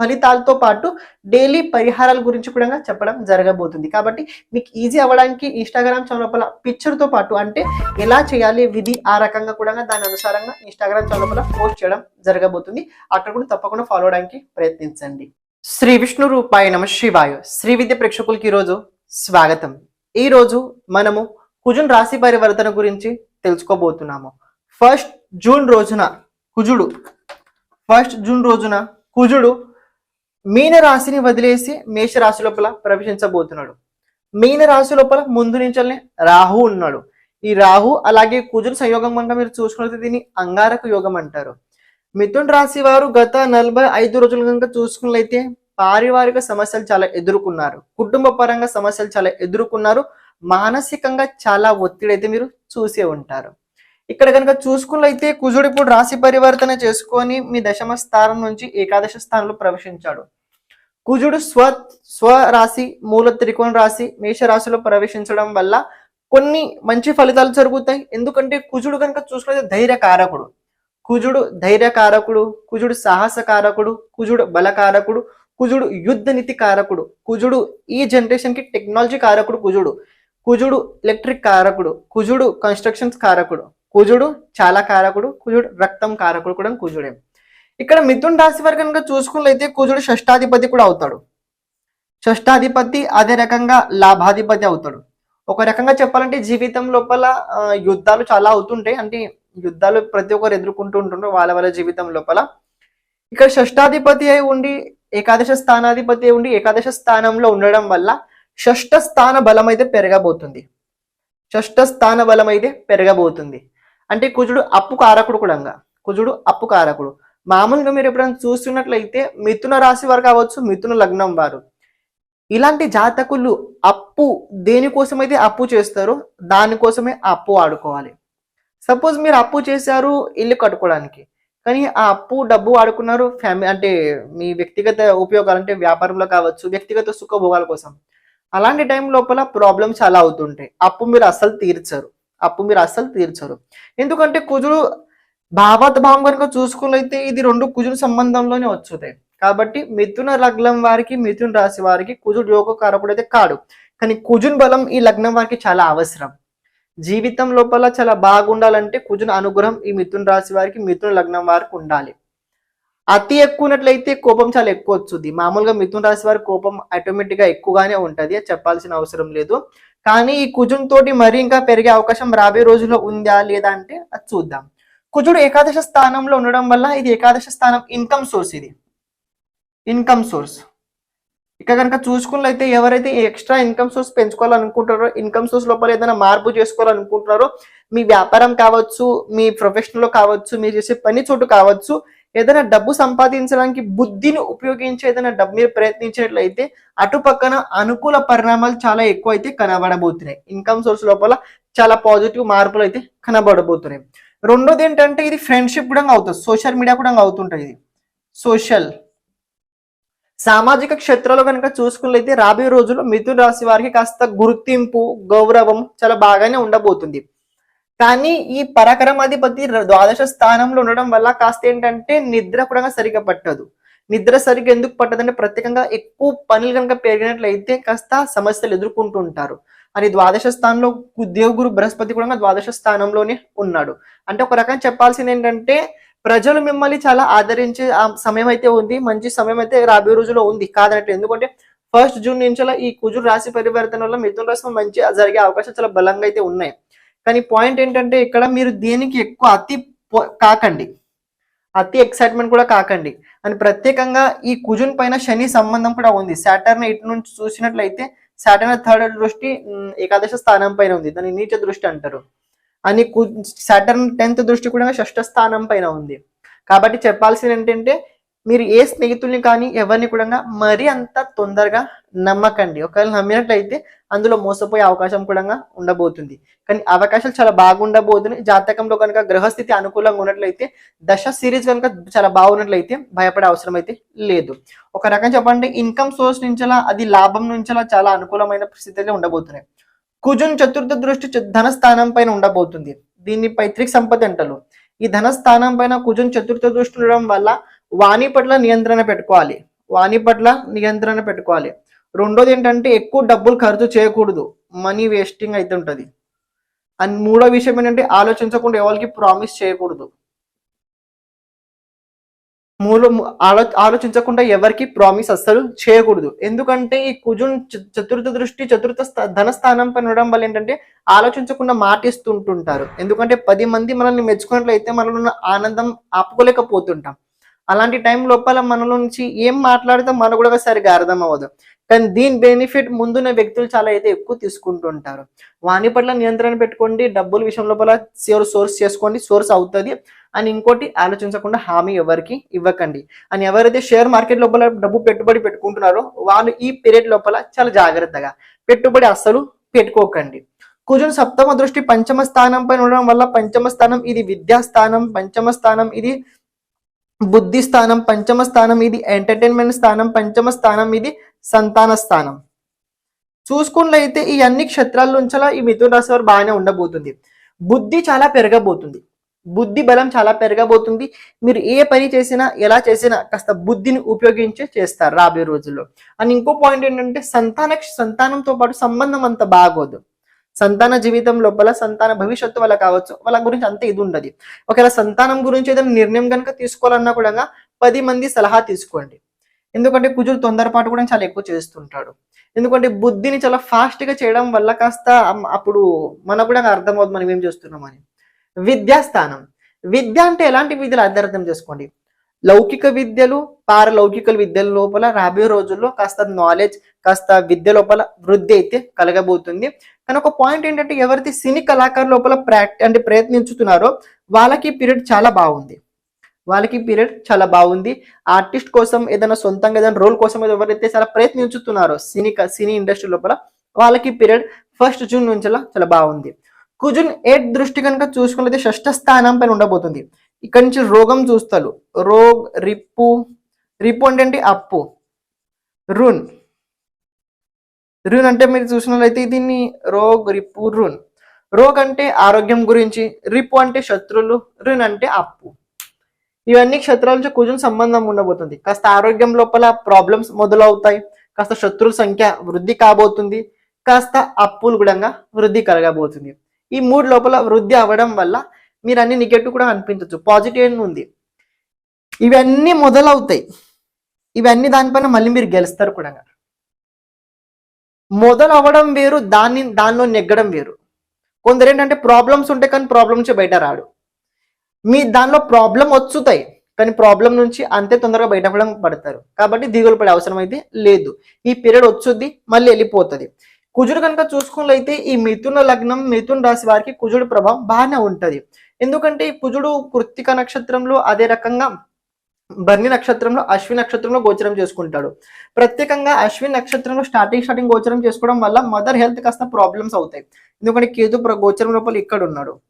ఫలితాలతో పాటు డైలీ పరిహారాల గురించి కూడా చెప్పడం జరగబోతుంది. కాబట్టి మీకు ఈజీ అవ్వడానికి ఇన్స్టాగ్రామ్ ఛానల్ పిక్చర్తో పాటు అంటే ఎలా చేయాలి విధి ఆ రకంగా కూడా దాని అనుసారంగా ఇన్స్టాగ్రామ్ ఛానల్ పోస్ట్ చేయడం జరగబోతుంది. అక్కడ కూడా తప్పకుండా ఫాలో అవడానికి ప్రయత్నించండి. శ్రీ విష్ణు రూపాయ నమ శివాయ. శ్రీ విద్య ప్రేక్షకులకి ఈరోజు స్వాగతం. ఈ రోజు మనము కుజున్ రాశి పరివర్తన గురించి తెలుసుకోబోతున్నాము. ఫస్ట్ జూన్ రోజున కుజుడు ఫస్ట్ జూన్ రోజున కుజుడు మీన రాశిని వదిలేసి మేష రాశి లోపల ప్రవేశించబోతున్నాడు. మీన రాశి లోపల ముందు నుంచే రాహు ఉన్నాడు. ఈ రాహు అలాగే కుజుడు సంయోగం కనుక మీరు చూసుకున్నది దీన్ని అంగారక యోగం అంటారు. మిథున్ రాశి వారు గత నలభై ఐదు రోజులు కనుక చూసుకున్నట్లయితే పారివారిక సమస్యలు చాలా ఎదుర్కొన్నారు. కుటుంబ పరంగా సమస్యలు చాలా ఎదుర్కొన్నారు. మానసికంగా చాలా ఒత్తిడి అయితే మీరు చూసే ఉంటారు. ఇక్కడ కనుక చూసుకున్నట్లయితే కుజుడు ఇప్పుడు రాశి పరివర్తన చేసుకొని మీ దశమ స్థానం నుంచి ఏకాదశ స్థానంలో ప్రవేశించాడు. కుజుడు స్వ స్వరాశి మూల త్రికోణ రాశి మేష రాశిలో ప్రవేశించడం వల్ల కొన్ని మంచి ఫలితాలు జరుగుతాయి. ఎందుకంటే కుజుడు కనుక చూసుకుంటే ధైర్యకారకుడు. కుజుడు ధైర్యకారకుడు కుజుడు సాహసకారకుడు కుజుడు బలకారకుడు కుజుడు యుద్ధ నీతి కారకుడు కుజుడు ఈ జనరేషన్కి టెక్నాలజీ కారకుడు కుజుడు కుజుడు ఎలక్ట్రిక్ కారకుడు కుజుడు కన్స్ట్రక్షన్స్ కారకుడు కుజుడు చాలా కారకుడు కుజుడు రక్తం కారకుడు కూడా కుజుడే. ఇక్కడ మిథున్ రాశి వారు కనుక చూసుకున్నట్లయితే కుజుడు షష్టాధిపతి కూడా అవుతాడు. షష్టాధిపతి అదే రకంగా లాభాధిపతి అవుతాడు. ఒక రకంగా చెప్పాలంటే జీవితం లోపల యుద్ధాలు చాలా అవుతుంటాయి. అంటే యుద్ధాలు ప్రతి ఒక్కరు ఎదుర్కొంటూ ఉంటుంటారు వాళ్ళ వాళ్ళ జీవితం లోపల. ఇక్కడ షష్టాధిపతి అయి ఉండి ఏకాదశ స్థానాధిపతి అయి ఉండి ఏకాదశ స్థానంలో ఉండడం వల్ల షష్ఠ స్థాన బలం అయితే పెరగబోతుంది. షష్ఠ స్థాన బలం అయితే పెరగబోతుంది. అంటే కుజుడు అప్పు కారకుడు కూడా కుజుడు అప్పు కారకుడు. మామూలుగా మీరు ఎప్పుడైనా చూస్తున్నట్లయితే మిథున రాశి వారు కావచ్చు మిథున లగ్నం వారు. ఇలాంటి జాతకులు అప్పు దేనికోసమైతే అప్పు చేస్తారో దానికోసమే అప్పు ఆడుకోవాలి సపోజ్ మీరు అప్పు చేశారు ఇల్లు కట్టుకోవడానికి కానీ ఆ అప్పు డబ్బు ఆడుకున్నారు ఫ్యామిలీ అంటే మీ వ్యక్తిగత ఉపయోగాలు అంటే వ్యాపారంలో కావచ్చు వ్యక్తిగత సుఖభోగాల కోసం. అలాంటి టైం లోపల ప్రాబ్లమ్స్ చాలా అవుతుంటాయి. అప్పు మీరు అస్సలు తీర్చరు. అప్పు మీరు అస్సలు తీర్చరు. ఎందుకంటే కుజుడు భావత్ కనుక చూసుకున్నైతే ఇది రెండు కుజుడు సంబంధంలోనే వచ్చుతాయి కాబట్టి మిథున లగ్నం వారికి మిథున రాశి వారికి కుజుడు యోగ కారకుడు అయితే కాడు. కానీ కుజున్ బలం ఈ లగ్నం వారికి చాలా అవసరం. జీవితం లోపల చాలా బాగుండాలంటే కుజున అనుగ్రహం ఈ మిథున రాశి వారికి మిథున లగ్నం వారికి ఉండాలి. అతి ఎక్కువ ఉన్నట్లయితే కోపం చాలా ఎక్కువ వచ్చుద్ది. మామూలుగా మిథున రాశి వారి కోపం ఆటోమేటిక్గా ఎక్కువగానే ఉంటుంది అది చెప్పాల్సిన అవసరం లేదు. కానీ ఈ కుజున్ తోటి మరీ ఇంకా పెరిగే అవకాశం రాబోయే రోజుల్లో ఉందా లేదా అంటే అది చూద్దాం. కుజుడు ఏకాదశ స్థానంలో ఉండడం వల్ల ఇది ఏకాదశ స్థానం ఇన్కమ్ సోర్స్ ఇది. ఇన్కమ్ సోర్స్ ఇక కనుక చూసుకున్నట్లయితే ఎవరైతే ఎక్స్ట్రా ఇన్కమ్ సోర్స్ పెంచుకోవాలనుకుంటారో ఇన్కమ్ సోర్స్ లోపల ఏదైనా మార్పు చేసుకోవాలనుకుంటున్నారో మీ వ్యాపారం కావచ్చు మీ ప్రొఫెషనల్లో కావచ్చు మీరు చేసే పని చోటు కావచ్చు ఏదైనా డబ్బు సంపాదించడానికి బుద్ధిని ఉపయోగించి ఏదైనా డబ్బు మీరు ప్రయత్నించినట్లయితే అటు పక్కన అనుకూల పరిణామాలు చాలా ఎక్కువ అయితే కనబడబోతున్నాయి. ఇన్కమ్ సోర్స్ లోపల చాలా పాజిటివ్ మార్పులు అయితే కనబడబోతున్నాయి. రెండోది ఏంటంటే ఇది ఫ్రెండ్షిప్ కూడా అవుతుంది. సోషల్ మీడియా కూడా అవుతుంటుంది ఇది. సోషల్ సామాజిక క్షేత్రంలో కనుక చూసుకున్నట్లయితే రాబోయే రోజుల్లో మిథున రాశి వారికి కాస్త గుర్తింపు గౌరవం చాలా బాగానే ఉండబోతుంది. కానీ ఈ పరాక్రమాధిపతి ద్వాదశ స్థానంలో ఉండడం వల్ల కాస్త ఏంటంటే నిద్ర కూడా సరిగా పట్టదు. నిద్ర సరిగ్గా ఎందుకు పట్టదంటే ప్రత్యేకంగా ఎక్కువ పనులు కనుక పెరిగినట్లయితే కాస్త సమస్యలు ఎదుర్కొంటూ ఉంటారు అని ద్వాదశ స్థానంలో గు- దేవుగురు బృహస్పతి కూడా ద్వాదశ స్థానంలోనే ఉన్నాడు. అంటే ఒక రకంగా చెప్పాల్సింది ఏంటంటే ప్రజలు మిమ్మల్ని చాలా ఆదరించే ఆ సమయం అయితే ఉంది మంచి సమయం అయితే రాబోయే రోజులో ఉంది కాదనట్టు ఎందుకంటే ఫస్ట్ జూన్ నుంచి ఈ కుజుడు రాశి పరివర్తన వల్ల మిథున రాశి మంచి జరిగే అవకాశాలు చాలా బలంగా అయితే ఉన్నాయి. కానీ పాయింట్ ఏంటంటే ఇక్కడ మీరు దేనికి ఎక్కువ అతి కాకండి. అతి ఎక్సైట్మెంట్ కూడా కాకండి. అని ప్రత్యేకంగా ఈ కుజున్ పైన శని సంబంధం కూడా ఉంది. సాటర్న్ ఇటు నుంచి చూసినట్లయితే సాటర్న్ థర్డ్ దృష్టి ఏకాదశ స్థానం పైన ఉంది. దాన్ని నీచ దృష్టి అంటారు. అని సాటర్న్ టెన్త్ దృష్టి కూడా షష్ఠ స్థానం పైన ఉంది. కాబట్టి చెప్పాల్సింది ఏంటంటే మీరు ఏ స్నేహితుల్ని కానీ ఎవరిని కూడా మరీ అంత తొందరగా నమ్మకండి. ఒకవేళ నమ్మినట్లయితే అందులో మోసపోయే అవకాశం కూడా ఉండబోతుంది. కానీ అవకాశాలు చాలా బాగుండబోతున్నాయి జాతకంలో కనుక గ్రహస్థితి అనుకూలంగా ఉన్నట్లయితే దశ సిరీస్ కనుక చాలా బాగున్నట్లయితే భయపడే అవసరం అయితే లేదు. ఒక రకం చెప్పండి ఇన్కమ్ సోర్స్ నుంచలా అది లాభం నుంచలా చాలా అనుకూలమైన స్థితిలో ఉండబోతున్నాయి. కుజున్ చతుర్థ దృష్టి ధనస్థానం పైన ఉండబోతుంది. దీన్ని పైత్రిక సంపద అంటారు. ఈ ధనస్థానం పైన కుజున్ చతుర్థ దృష్టి ఉండడం వల్ల వాణి పట్ల నియంత్రణ పెట్టుకోవాలి. వాణి పట్ల నియంత్రణ పెట్టుకోవాలి. రెండోది ఏంటంటే ఎక్కువ డబ్బులు ఖర్చు చేయకూడదు. మనీ వేస్టింగ్ అయితే ఉంటుంది. అండ్ మూడో విషయం ఏంటంటే ఆలోచించకుండా ఎవరికి ప్రామిస్ చేయకూడదు. మూల ఆలో ఆలోచించకుండా ఎవరికి ప్రామిస్ అస్సలు చేయకూడదు. ఎందుకంటే ఈ కుజున్ చ- చతుర్థ దృష్టి చతుర్థ స్థ- ధన స్థానం పైన ఉండడం వల్ల ఏంటంటే ఆలోచించకుండా మాటిస్తుంటుంటారు. ఎందుకంటే పది మంది మనల్ని మెచ్చుకున్నట్లయితే మనలో ఉన్న ఆనందం ఆపుకోలేకపోతుంటాం. అలాంటి టైం లోపల మనలో నుంచి ఏం మాట్లాడితే మనకు కూడా సరిగా అర్థం అవ్వదు. కానీ దీని బెనిఫిట్ ముందున్న వ్యక్తులు చాలా అయితే ఎక్కువ తీసుకుంటుంటారు. వాణి పట్ల నియంత్రణ పెట్టుకోండి డబ్బుల విషయం లోపల సోర్స్ చేసుకోండి సోర్స్ అవుతుంది అని ఇంకోటి ఆలోచించకుండా హామీ ఎవరికి ఇవ్వకండి. అని ఎవరైతే షేర్ మార్కెట్ లోపల డబ్బు పెట్టుబడి పెట్టుకుంటున్నారో వాళ్ళు ఈ పీరియడ్ లోపల చాలా జాగ్రత్తగా పెట్టుబడి అస్సలు పెట్టుకోకండి. కుజున్ సప్తమ దృష్టి పంచమ స్థానం పైన ఉండడం వల్ల పంచమ స్థానం ఇది విద్యా స్థానం పంచమ స్థానం ఇది బుద్ధి స్థానం పంచమ స్థానం ఇది ఎంటర్టైన్మెంట్ స్థానం పంచమ స్థానం ఇది సంతాన స్థానం. చూసుకున్నట్లయితే ఈ అన్ని క్షేత్రాల నుంచలా ఈ మిథున రాశి వారు బాగానే ఉండబోతుంది. బుద్ధి చాలా పెరగబోతుంది. బుద్ధి బలం చాలా పెరగబోతుంది. మీరు ఏ పని చేసినా ఎలా చేసినా కాస్త బుద్ధిని ఉపయోగించి చేస్తారు రాబోయే రోజుల్లో. అండ్ ఇంకో పాయింట్ ఏంటంటే సంతాన సంతానంతో పాటు సంబంధం అంత బాగోదు. సంతాన జీవితం లోపల సంతాన భవిష్యత్తు వల్ల కావచ్చు. వాళ్ళ గురించి అంత ఇది ఉండదు. ఒకవేళ సంతానం గురించి ఏదైనా నిర్ణయం కనుక తీసుకోవాలన్నా కూడా పది మంది సలహా తీసుకోండి. ఎందుకంటే కుజుడు తొందరపాటు కూడా చాలా ఎక్కువ చేస్తుంటాడు. ఎందుకంటే బుద్ధిని చాలా ఫాస్ట్గా చేయడం వల్ల కాస్త అప్పుడు మనకు కూడా అర్థమవుతుంది మనం ఏం చేస్తున్నామని విద్యాస్థానం. విద్య అంటే ఎలాంటి విద్యలు అది అర్థం చేసుకోండి. లౌకిక విద్యలు పారలౌకిక విద్యల లోపల రాబోయే రోజుల్లో కాస్త నాలెడ్జ్ కాస్త విద్య లోపల వృద్ధి అయితే కలగబోతుంది. కానీ ఒక పాయింట్ ఏంటంటే ఎవరైతే సినీ కళాకారు లోపల ప్రాక్ అంటే ప్రయత్నించుతున్నారో వాళ్ళకి పీరియడ్ చాలా బాగుంది. వాళ్ళకి పీరియడ్ చాలా బాగుంది. ఆర్టిస్ట్ కోసం ఏదైనా సొంతంగా ఏదైనా రోల్ కోసం ఎవరైతే చాలా ప్రయత్నించుతున్నారో సినీ సినీ ఇండస్ట్రీ లోపల వాళ్ళకి పీరియడ్ ఫస్ట్ జూన్ నుంచి చాలా బాగుంది. కుజున్ ఎయిట్ దృష్టి కనుక చూసుకున్నది షష్ఠ స్థానం పైన ఉండబోతుంది. ఇక్కడ నుంచి రోగం చూస్తారు రోగ్ రిప్పు రిప్పు అంటే అప్పు. రున్ రున్ అంటే మీరు చూసినట్లయితే దీన్ని రోగ్ రిప్పు రున్ రోగ్ అంటే ఆరోగ్యం గురించి రిప్పు అంటే శత్రువులు రున్ అంటే అప్పు. ఇవన్నీ క్షేత్రాల నుంచి సంబంధం ఉండబోతుంది. కాస్త ఆరోగ్యం లోపల ప్రాబ్లమ్స్ మొదలవుతాయి. కాస్త శత్రువుల సంఖ్య వృద్ధి కాబోతుంది. కాస్త అప్పులు కూడా వృద్ధి కలగబోతుంది. ఈ మూడు లోపల వృద్ధి అవ్వడం వల్ల మీరు అన్ని నెగటివ్ కూడా అనిపించవచ్చు పాజిటివ్ ఉంది. ఇవన్నీ మొదలవుతాయి. ఇవన్నీ దానిపైన మళ్ళీ మీరు గెలుస్తారు కూడా. మొదలు అవ్వడం వేరు దాన్ని దానిలో నెగ్గడం వేరు. కొందరు ఏంటంటే ప్రాబ్లమ్స్ ఉంటాయి కానీ ప్రాబ్లం నుంచి బయట రాడు మీ దానిలో ప్రాబ్లం వచ్చుతాయి కానీ ప్రాబ్లం నుంచి అంతే తొందరగా బయటపడడం పడతారు. కాబట్టి దిగులు పడే అవసరం అయితే లేదు. ఈ పీరియడ్ వచ్చుద్ది మళ్ళీ వెళ్ళిపోతుంది. కుజుడు కనుక చూసుకున్నట్లయితే ఈ మిథున లగ్నం మిథున రాశి వారికి కుజుడు ప్రభావం బాగానే ఉంటుంది. ఎందుకంటే ఈ కుజుడు కృత్తిక నక్షత్రంలో అదే రకంగా బర్ని నక్షత్రంలో అశ్వి నక్షత్రంలో గోచరం చేసుకుంటాడు. ప్రత్యేకంగా అశ్విన్ నక్షత్రంలో స్టార్టింగ్ స్టార్టింగ్ గోచరం చేసుకోవడం వల్ల మదర్ హెల్త్ కాస్త ప్రాబ్లమ్స్ అవుతాయి. ఎందుకంటే కేతు ప్ర- గోచరం లోపల ఇక్కడ ఉన్నాడు.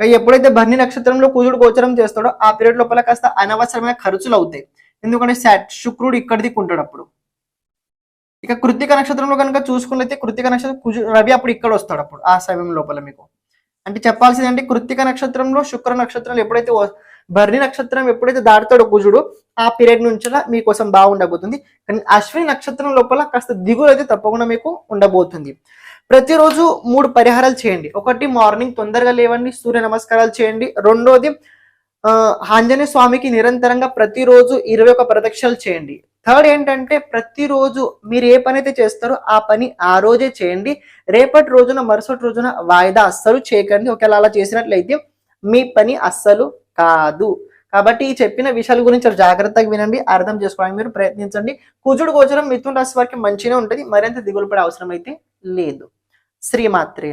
ఇక ఎప్పుడైతే బర్ని నక్షత్రంలో కుజుడు గోచరం చేస్తాడో ఆ పీరియడ్ లోపల కాస్త అనవసరమైన ఖర్చులు అవుతాయి. ఎందుకంటే శాట్ శుక్రుడు ఇక్కడ దిక్కుంటాడు అప్పుడు. ఇక కృత్తిక నక్షత్రంలో కనుక చూసుకున్నైతే కృతిక నక్షత్రం కుజు రవి అప్పుడు ఇక్కడ వస్తాడు అప్పుడు ఆ సమయం లోపల మీకు. అంటే చెప్పాల్సింది అంటే కృత్తిక నక్షత్రంలో శుక్ర నక్షత్రంలో ఎప్పుడైతే భరణి నక్షత్రం ఎప్పుడైతే దాటుతాడో కుజుడు ఆ పీరియడ్ నుంచి మీకోసం బాగుండబోతుంది. కానీ అశ్విని నక్షత్రం లోపల కాస్త దిగులు అయితే తప్పకుండా మీకు ఉండబోతుంది. ప్రతిరోజు మూడు పరిహారాలు చేయండి. ఒకటి మార్నింగ్ తొందరగా లేవండి సూర్య నమస్కారాలు చేయండి. రెండోది ఆంజనేయ స్వామికి నిరంతరంగా ప్రతిరోజు ఇరవై ఒక ప్రదక్షిణలు చేయండి. థర్డ్ ఏంటంటే ప్రతిరోజు మీరు ఏ పని అయితే చేస్తారో ఆ పని ఆ రోజే చేయండి. రేపటి రోజున మరుసటి రోజున వాయిదా అస్సలు చేయకండి. ఒకవేళ అలా చేసినట్లయితే మీ పని అస్సలు కాదు. కాబట్టి ఈ చెప్పిన విషయాల గురించి జాగ్రత్తగా వినండి అర్థం చేసుకోవడానికి మీరు ప్రయత్నించండి. కుజుడు గోచరం మిథున రాశి వారికి మంచిగా ఉంటుంది మరింత దిగులు పడే అవసరం అయితే లేదు. శ్రీమాత్రే